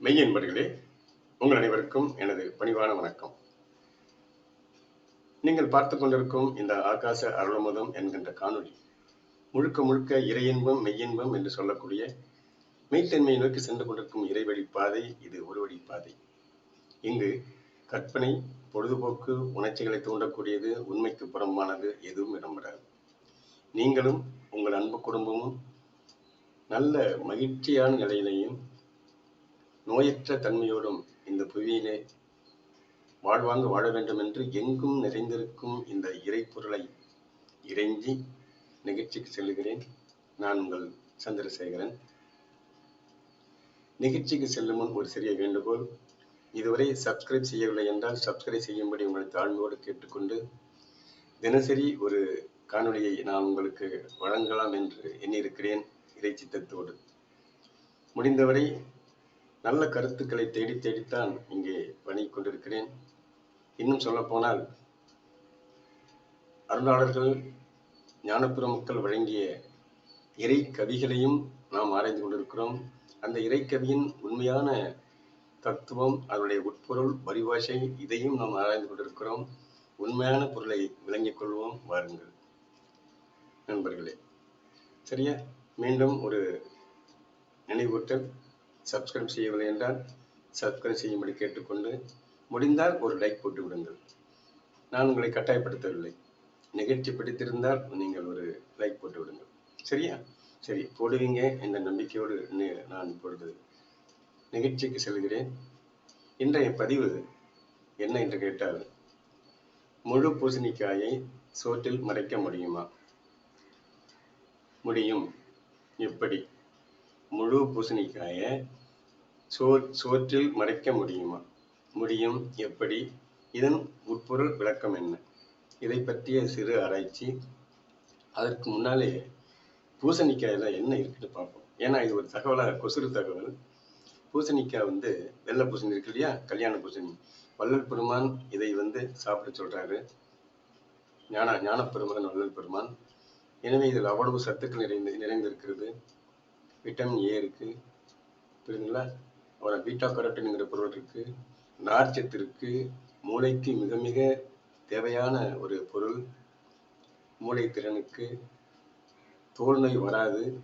மெய் என்பர்களே உங்கள் அனைவருக்கும் எனது பணிவான வணக்கம். நீங்கள் பார்த்து கொண்டிருக்கும் இந்த ஆகாச அருளமுதம் என்கின்ற காணொளி முழுக்க முழுக்க இறையின்பம் மெய்யின்பம் என்று சொல்லக்கூடிய மெய்த்தன்மையை நோக்கி சென்று கொண்டிருக்கும் இறைவழி பாதை இது ஒரு வழி பாதை. இங்கு கற்பனை பொழுதுபோக்கு உணர்ச்சிகளை தூண்டக்கூடியது உண்மைக்கு புறம்பானது எதுவும் இடம்பெறாது நீங்களும் உங்கள் அன்பு குடும்பமும் நல்ல மகிழ்ச்சியான நிலையிலையும் நோயற்ற தன்மையோடும் இந்த புவியிலே வாழ்வாங்க வாழ வேண்டும் என்று எங்கும் நிறைந்திருக்கும் இந்த இறைப்பொருளை இறைஞ்சி நிகழ்ச்சிக்கு செல்லுகிறேன். நான் உங்கள் சந்திரசேகரன். நிகழ்ச்சிக்கு செல்லும் முன் ஒரு சிறிய வேண்டுகோள். இதுவரை சப்ஸ்கிரைப் செய்யவில்லை என்றால் சப்ஸ்கிரைப் செய்யும்படி உங்களை தாழ்மையோடு கேட்டுக்கொண்டு தினசரி ஒரு காணொளியை நான் உங்களுக்கு வழங்கலாம் என்று எண்ணியிருக்கிறேன். இறை சித்தத்தோடு முடிந்தவரை நல்ல கருத்துக்களை தேடி தேடித்தான் இங்கே பணி கொண்டிருக்கிறேன் இன்னும் சொல்லப்போனால் அருளாளர்கள் ஞானப்புற மக்கள் வழங்கிய இறை கவிகளையும் நாம் ஆராய்ந்து கொண்டிருக்கிறோம். அந்த இறைக்கவியின் உண்மையான தத்துவம் அதனுடைய உட்பொருள் பரிபாஷை இதையும் நாம் ஆராய்ந்து கொண்டிருக்கிறோம். உண்மையான பொருளை விளங்கிக் கொள்வோம் வாருங்கள். நண்பர்களே சரியா? மீண்டும் ஒரு நினைவூட்டல். சப்ஸ்கிரைப் செய்யவில்லை என்றால் சப்ஸ்கிரைப் செய்யும்படி கேட்டுக்கொண்டு முடிந்தால் ஒரு லைக் போட்டு விடுங்கள். நான் உங்களை கட்டாயப்படுத்தவில்லை. நிகழ்ச்சி பிடித்திருந்தால் நீங்கள் ஒரு லைக் போட்டு விடுங்கள். சரியா? சரி போடுவீங்க என்ற நம்பிக்கையோடு நான் இப்பொழுது நிகழ்ச்சிக்கு செல்கிறேன். இன்றைய பதிவு என்ன என்று கேட்டால் முழு பூசணிக்காயை சோற்றில் மறைக்க முடியுமா? முடியும். எப்படி? முழு பூசணிக்காயை சோற் சோற்றில் மறைக்க முடியுமா? முடியும். எப்படி? இதன் உட்பொருள் விளக்கம் என்ன? இதை பற்றிய சிறு ஆராய்ச்சி. அதற்கு முன்னாலே பூசணிக்காயில் என்ன இருக்குன்னு பார்ப்போம். ஏன்னா இது ஒரு தகவலாக கொசுறு தகவல். பூசணிக்காய் வந்து வெள்ளை பூசணி இருக்கு இல்லையா? கல்யாண பூசணி. வள்ளல் பெருமான் இதை வந்து சாப்பிட சொல்றாரு. ஞான ஞானப்பெருமகன் வள்ளல் பெருமான். எனவே இதில் அவ்வளவு சத்துக்கள் நிறைந்து நிறைந்திருக்கிறது. விட்டமின் ஏ இருக்கு. புரியுதுங்களா? அப்புறம் பீட்டா கரோட்டின்ங்கிற பொருள் இருக்கு. நார்ச்சத்து இருக்கு. மூளைக்கு மிக மிக தேவையான ஒரு பொருள். மூளை திறனுக்கு தோல் நோய் வராது.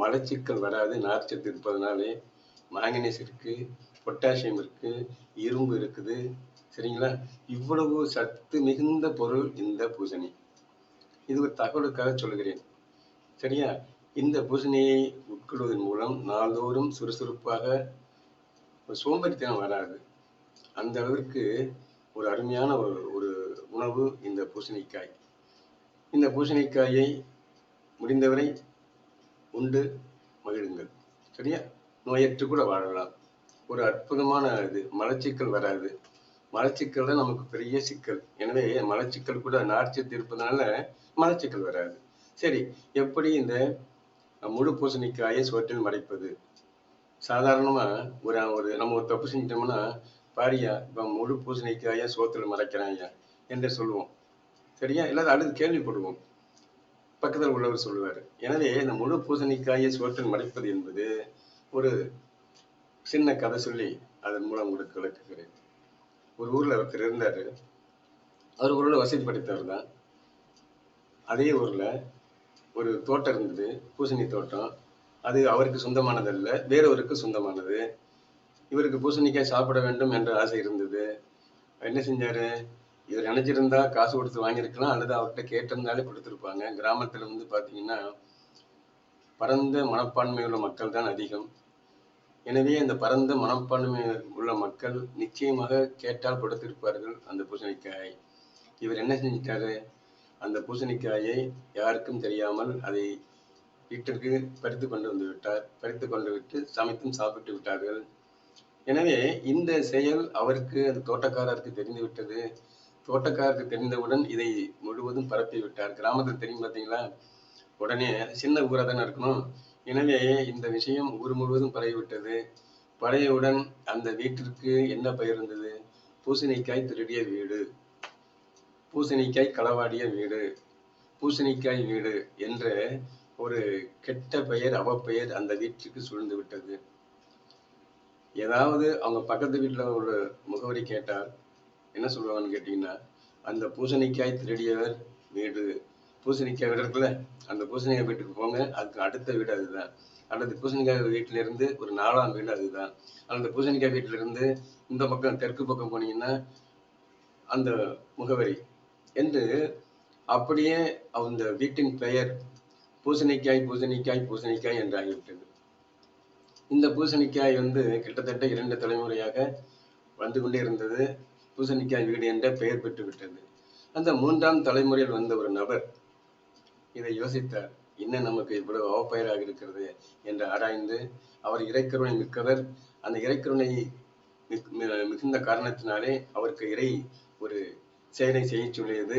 மலச்சிக்கல் வராது. நார்ச்சத்து இருப்பதனாலே மாங்கனீஸ் இருக்கு. பொட்டாசியம் இருக்கு. இரும்பு இருக்குது. சரிங்களா? இவ்வளவு சத்து மிகுந்த பொருள் இந்த பூசணி. இது ஒரு தகவலுக்காக சொல்கிறேன் சரியா? இந்த பூசணியை உட்கொள்வதன் மூலம் நாள்தோறும் சுறுசுறுப்பாக ஒரு சோம்பேறித்தனம் வராது. அந்த அளவிற்கு ஒரு அருமையான ஒரு ஒரு உணவு இந்த பூசணிக்காய். இந்த பூசணிக்காயை முடிந்தவரை உண்டு மகிழுங்கள். சரியா? நோயற்று கூட வாழலாம். ஒரு அற்புதமான இது. மலச்சிக்கல் வராது. மலச்சிக்கல் தான் நமக்கு பெரிய சிக்கல். எனவே மலச்சிக்கல் கூட நார்ச்சத்து இருப்பதனால மலச்சிக்கல் வராது. சரி எப்படி இந்த முழு பூசணிக்காயை சோற்றில் மறைப்பது சாதாரணமா ஒரு ஒரு நம்ம ஒரு தப்பு செஞ்சிட்டோம்னா பாரியா இப்போ முழு பூசணிக்காயை சோத்துல மறைக்கிறான் என்று சொல்லுவோம். சரியா? இல்லாத அடுத்து கேள்விப்படுவோம். பக்கத்தில் உள்ளவர் சொல்லுவார். எனவே இந்த முழு பூசணிக்காயை சோற்றில் மறைப்பது என்பது ஒரு சின்ன கதை சொல்லி அதன் மூலம் உங்களுக்கு விளக்குகிறேன். ஒரு ஊர்ல ஒருத்தர் இருந்தாரு. அவர் ஊரில் வசதி படைத்தவர் தான். அதே ஊர்ல ஒரு தோட்டம் இருந்தது பூசணி தோட்டம். அது அவருக்கு சொந்தமானதல்ல வேறொருக்கு சொந்தமானது. இவருக்கு பூசணிக்காய் சாப்பிட வேண்டும் என்ற ஆசை இருந்தது. என்ன செஞ்சாரு? இவர் நினைச்சிருந்தா காசு கொடுத்து வாங்கியிருக்கலாம் அல்லது அவர்கிட்ட கேட்டிருந்தாலே கொடுத்துருப்பாங்க. கிராமத்துல வந்து பாத்தீங்கன்னா பரந்த மனப்பான்மை உள்ள மக்கள் தான் அதிகம். எனவே அந்த பரந்த மனப்பான்மை உள்ள மக்கள் நிச்சயமாக கேட்டால் கொடுத்திருப்பார்கள் அந்த பூசணிக்காய். இவர் என்ன செஞ்சிட்டாரு? அந்த பூசணிக்காயை யாருக்கும் தெரியாமல் அதை வீட்டிற்கு பறித்து கொண்டு வந்து விட்டார். பறித்து கொண்டு விட்டு சமைத்தும் சாப்பிட்டு விட்டார்கள். எனவே இந்த செயல் அவருக்கு அந்த தோட்டக்காரருக்கு தெரிந்து விட்டது தோட்டக்காரருக்கு தெரிந்தவுடன் இதை முழுவதும் பரப்பி விட்டார் கிராமத்தில் தெரியும் பார்த்தீங்களா? உடனே சின்ன ஊராக தானே இருக்கணும். எனவே இந்த விஷயம் ஊர் முழுவதும் பரவிவிட்டது. பழையவுடன் அந்த வீட்டிற்கு என்ன பெயர் இருந்தது பூசணிக்காய் திருடிய வீடு. பூசணிக்காய் களவாடிய வீடு. பூசணிக்காய் வீடு என்ற ஒரு கெட்ட பெயர் அவப்பெயர் அந்த வீட்டிற்கு சூழ்ந்து விட்டது. ஏதாவது அவங்க பக்கத்து வீட்டில் ஒரு முகவரி கேட்டால் என்ன சொல்லுவாங்கன்னு கேட்டிங்கன்னா அந்த பூசணிக்காய் திருடியவர் வீடு. பூசணிக்காய் வீடு இருக்குல்ல அந்த பூசணிக்காய் வீட்டுக்கு போங்க அதுக்கு அடுத்த வீடு அதுதான். அல்லது பூசணிக்காய் வீட்டிலிருந்து ஒரு நாலாம் வீடு அதுதான். அந்த பூசணிக்காய் வீட்டிலிருந்து இந்த பக்கம் தெற்கு பக்கம் போனீங்கன்னா அந்த முகவரி என்று அப்படியே அந்த வீட்டின் பெயர் பூசணிக்காய் பூசணிக்காய் பூசணிக்காய் என்று ஆகிவிட்டது. இந்த பூசணிக்காய் வந்து கிட்டத்தட்ட இரண்டு தலைமுறையாக வந்து கொண்டே இருந்தது பூசணிக்காய் வீடு என்ற பெயர் பெற்று விட்டது அந்த மூன்றாம் தலைமுறையில் வந்த ஒரு நபர் இதை யோசித்தார். என்ன நமக்கு இவ்வளவு அவப்பெயராக இருக்கிறது என்று ஆராய்ந்து அவர் இறைக்கருணை மிக்கவர். அந்த இறைக்கருணை மிக்- மிகுந்த காரணத்தினாலே அவருக்கு இறை ஒரு செயலை செய்ய சொல்லியது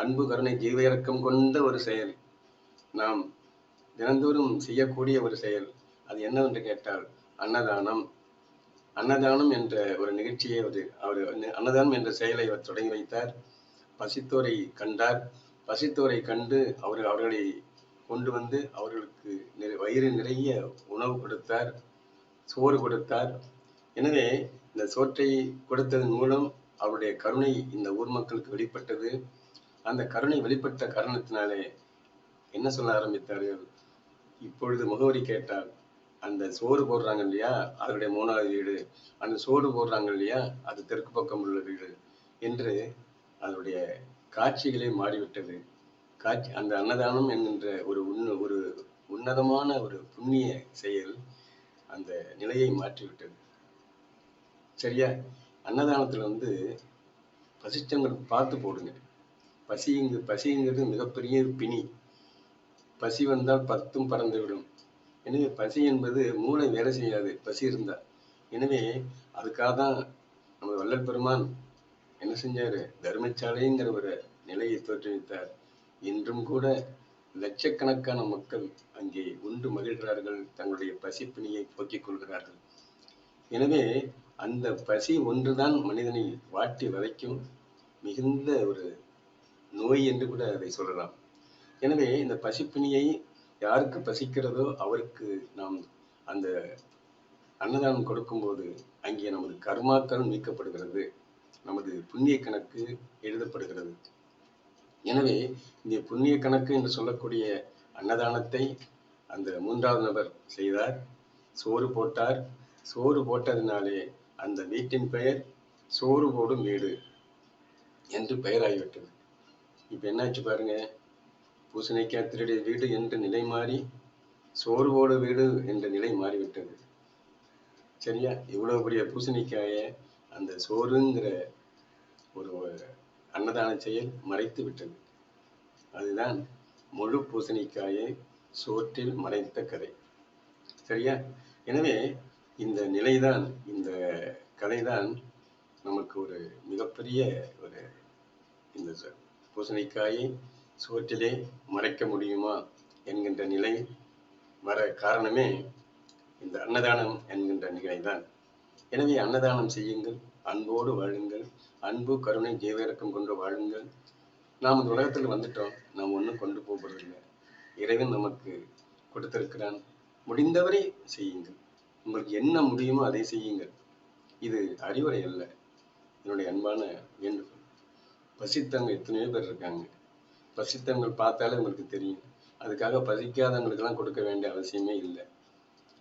அன்பு கருணை ஜீவ கொண்ட ஒரு செயல். நாம் தினந்தோறும் செய்யக்கூடிய ஒரு செயல். அது என்னவென்று கேட்டால் அன்னதானம். அன்னதானம் என்ற ஒரு நிகழ்ச்சியை அவர் அவர் அன்னதானம் என்ற செயலை அவர் தொடங்கி வைத்தார். பசித்தோரை கண்டார். பசித்தோரை கண்டு அவர் அவர்களை கொண்டு வந்து அவர்களுக்கு வயிறு நிறைய உணவு கொடுத்தார். சோறு கொடுத்தார். எனவே இந்த சோற்றை கொடுத்ததன் மூலம் அவருடைய கருணை இந்த ஊர் மக்களுக்கு வெளிப்பட்டது. அந்த கருணை வெளிப்பட்ட காரணத்தினாலே என்ன சொல்ல ஆரம்பித்தார்கள் இப்பொழுது முகவரி கேட்டால் அந்த சோறு போடுறாங்க இல்லையா? அதனுடைய மூணாவது வீடு. அந்த சோறு போடுறாங்க இல்லையா? அது தெற்கு பக்கம் உள்ள வீடு என்று அதனுடைய காட்சிகளே மாறிவிட்டது. காட்சி அந்த அன்னதானம் என்கின்ற ஒரு உன்ன ஒரு உன்னதமான ஒரு புண்ணிய செயல் அந்த நிலையை மாற்றிவிட்டது. சரியா? அன்னதானத்துல வந்து பசிச்சவங்களுக்கு பார்த்து போடுங்க. பசிங்கு பசிங்கிறது மிகப்பெரிய பிணி. பசி வந்தால் பத்தும் பறந்து விடும். எனவே பசி என்பது மூளை வேலை செய்யாது பசி இருந்தா. எனவே அதுக்காக தான் நம்ம வள்ளல் பெருமான் என்ன செஞ்சாரு? தர்மசாலைங்கிற ஒரு நிலையை தோற்றுவித்தார் இன்றும் கூட லட்சக்கணக்கான மக்கள் அங்கே உண்டு மகிழ்கிறார்கள் தங்களுடைய பசிப்பிணியை போக்கிக் கொள்கிறார்கள். எனவே அந்த பசி ஒன்றுதான் மனிதனை வாட்டி வதைக்கும் மிகுந்த ஒரு நோய் என்று கூட அதை சொல்லலாம். எனவே இந்த பசிப்பிணியை யாருக்கு பசிக்கிறதோ அவருக்கு நாம் அந்த அன்னதானம் கொடுக்கும்போது அங்கே நமது கர்மாக்கள் நீக்கப்படுகிறது. நமது புண்ணிய கணக்கு எழுதப்படுகிறது. எனவே இந்த புண்ணிய கணக்கு என்று சொல்லக்கூடிய அன்னதானத்தை அந்த மூன்றாவது நபர் செய்தார். சோறு போட்டார். சோறு போட்டதினாலே அந்த வீட்டின் பெயர் சோறு போடும் வீடு என்று பெயராகிவிட்டது. இப்போ என்னாச்சு பாருங்க. பூசணிக்காய் திருடைய வீடு என்று நிலை மாறி சோறு போடு வீடு என்ற நிலை மாறிவிட்டது. சரியா? இவ்வளவு பெரிய பூசணிக்காய அந்த சோறுங்கிற ஒரு அன்னதான செயல் மறைத்து விட்டது. அதுதான் முழு பூசணிக்காயை சோற்றில் மறைத்த கதை. சரியா? எனவே இந்த நிலைதான் இந்த கதைதான் நமக்கு ஒரு மிகப்பெரிய ஒரு இந்த ச- பூசணிக்காயை சோற்றிலே மறைக்க முடியுமா என்கின்ற நிலை வர காரணமே இந்த அன்னதானம் என்கின்ற நிலைதான். எனவே அன்னதானம் செய்யுங்கள் அன்போடு வாழுங்கள் அன்பு கருணை ஜீவிறக்கம் கொண்டு வாழுங்கள். நாம் இந்த உலகத்தில் வந்துட்டோம் நாம் ஒன்றும் கொண்டு போகிறதில்லை இறைவன் நமக்கு கொடுத்திருக்கிறான். முடிந்தவரை செய்யுங்கள். உங்களுக்கு என்ன முடியுமோ அதை செய்யுங்கள். இது அறிவுரை அல்ல. என்னுடைய அன்பான வேண்டுகோள். பசித்தவங்க எத்தனையோ பேர் இருக்காங்க. பசித்தவங்க பார்த்தாலே உங்களுக்கு தெரியும். அதுக்காக பசிக்காதவங்களுக்கெல்லாம் கொடுக்க வேண்டிய அவசியமே இல்லை.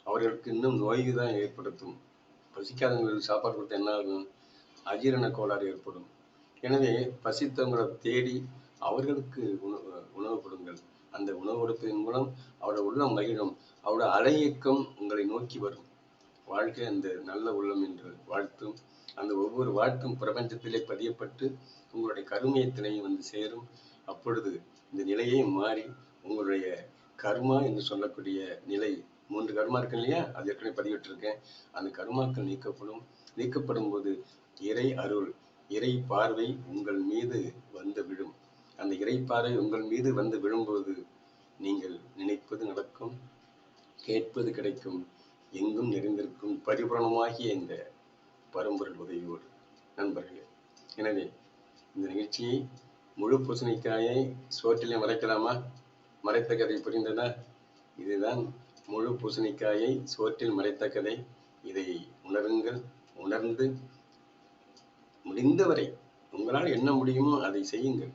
அவர்களுக்கு இன்னும் நோய் தான் ஏற்படுத்தும். பசிக்காதவங்களுக்கு சாப்பாடு கொடுத்தா என்ன ஆகும்? அஜீரண கோளாறு ஏற்படும். எனவே பசித்தவங்களை தேடி அவர்களுக்கு உணவு உணவு கொடுங்கள். அந்த உணவு கொடுப்பதன் மூலம் அவருடைய உள்ளம் மகிழும். அவருடைய அலையக்கம் உங்களை நோக்கி வரும். வாழ்க்கை அந்த நல்ல உள்ளம் என்று வாழ்த்தும். அந்த ஒவ்வொரு வாழ்த்தும் பிரபஞ்சத்திலே பதியப்பட்டு உங்களுடைய கருமையத்தினையும் வந்து சேரும். அப்பொழுது இந்த நிலையே மாறி உங்களுடைய கர்மா என்று சொல்லக்கூடிய நிலை மூன்று கர்மா இருக்கு இல்லையா? அது ஏற்கனவே பதிவிட்டிருக்கேன். அந்த கர்மாக்கள் நீக்கப்படும். நீக்கப்படும் போது இறை அருள் இறை பார்வை உங்கள் மீது வந்து விழும். அந்த இறை பார்வை உங்கள் மீது வந்து விழும்போது நீங்கள் நினைப்பது நடக்கும் கேட்பது கிடைக்கும். எங்கும் நிறைந்திருக்கும் பரிபூரணமாகிய இந்த பரம்பொருள் உதவியோடு. நண்பர்களே எனவே இந்த நிகழ்ச்சியை முழு பூசணிக்காயை சோற்றிலே மறைக்கலாமா? மறைத்த கதை புரிந்ததா? இதுதான் முழு பூசணிக்காயை சோற்றில் மறைத்த கதை. இதை உணருங்கள். உணர்ந்து முடிந்தவரை உங்களால் என்ன முடியுமோ அதை செய்யுங்கள்.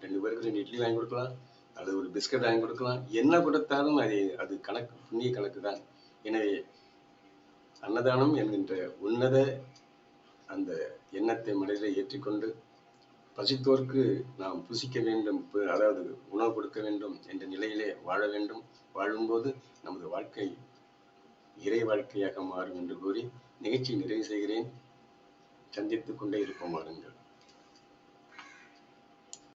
ரெண்டு பேருக்கு ரெண்டு இட்லி வாங்கி கொடுக்கலாம். அல்லது ஒரு பிஸ்கட் வாங்கி கொடுக்கலாம். என்ன கொடுத்தாலும் அது அது கணக்கு புண்ணிய கணக்கு தான். எனவே அன்னதானம் என்கின்ற உன்னத அந்த எண்ணத்தை மனதில் ஏற்றிக்கொண்டு பசித்தோர்க்கு நாம் புசிக்க வேண்டும் அதாவது உணவு கொடுக்க வேண்டும் என்ற நிலையிலே வாழ வேண்டும். வாழும்போது நமது வாழ்க்கை இறை வாழ்க்கையாக மாறும் என்று கூறி நிகழ்ச்சி நிறைவு செய்கிறேன். சந்தித்துக் கொண்டே இருப்போம் வாருங்கள்.